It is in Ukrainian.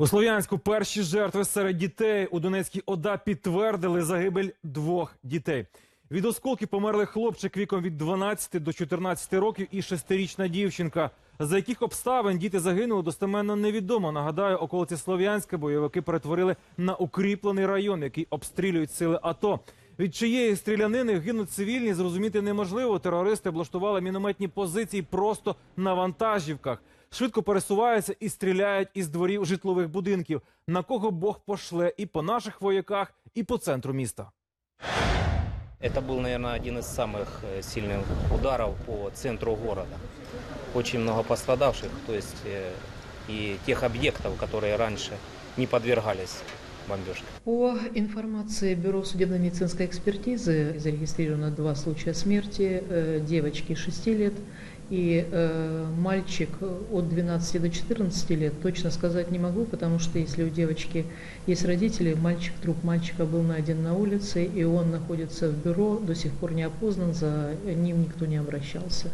У Слов'янську перші жертви серед дітей у Донецькій ОДА підтвердили загибель двох дітей. Від осколків померли хлопчик віком від 12 до 14 років і шестирічна дівчинка. За яких обставин діти загинули, достеменно невідомо. Нагадаю, околиці Слов'янська бойовики перетворили на укріплений район, який обстрілюють сили АТО. Від чиєї стрілянини гинуть цивільні, зрозуміти неможливо. Терористи облаштували мінометні позиції просто на вантажівках. Швидко пересуваються і стріляють із дворів житлових будинків. На кого Бог пошле і по наших вояках, і по центру міста. Это был, наверное, один из самых э, сильных ударов по центру города. Очень много пострадавших, то есть э, и тех объектов, которые раньше не подвергались бомбежке. По информации Бюро судебно-медицинской экспертизы зарегистрировано два случая смерти. э, Девочки 6 лет и э, мальчик от 12 до 14 лет. Точно сказать не могу, потому что если у девочки есть родители, мальчик, труп мальчика был найден на улице, и он находится в бюро, до сих пор не опознан, за ним никто не обращался.